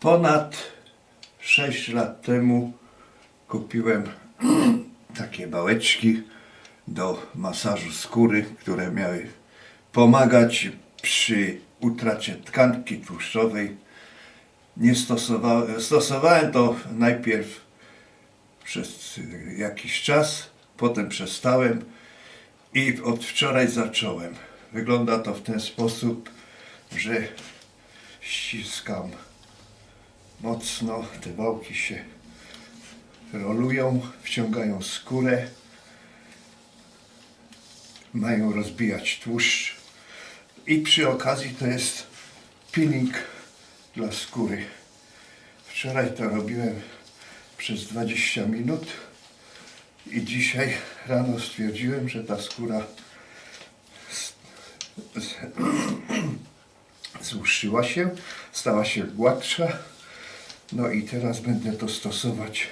Ponad 6 lat temu kupiłem takie bałeczki do masażu skóry, które miały pomagać przy utracie tkanki tłuszczowej. Nie stosowałem, stosowałem to najpierw przez jakiś czas, potem przestałem i od wczoraj zacząłem. Wygląda to w ten sposób, że ściskam mocno, te wałki się rolują, wciągają skórę, mają rozbijać tłuszcz i przy okazji to jest peeling dla skóry. Wczoraj to robiłem przez 20 minut i dzisiaj rano stwierdziłem, że ta skóra s- s- złuszczyła się, stała się gładsza. No i teraz będę to stosować.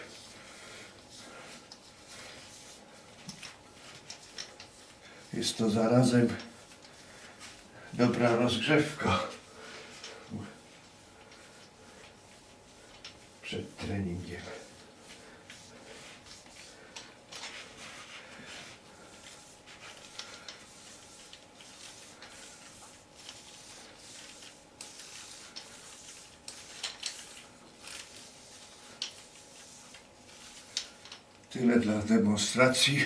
Jest to zarazem dobra rozgrzewka przed treningiem. Tyle dla demonstracji.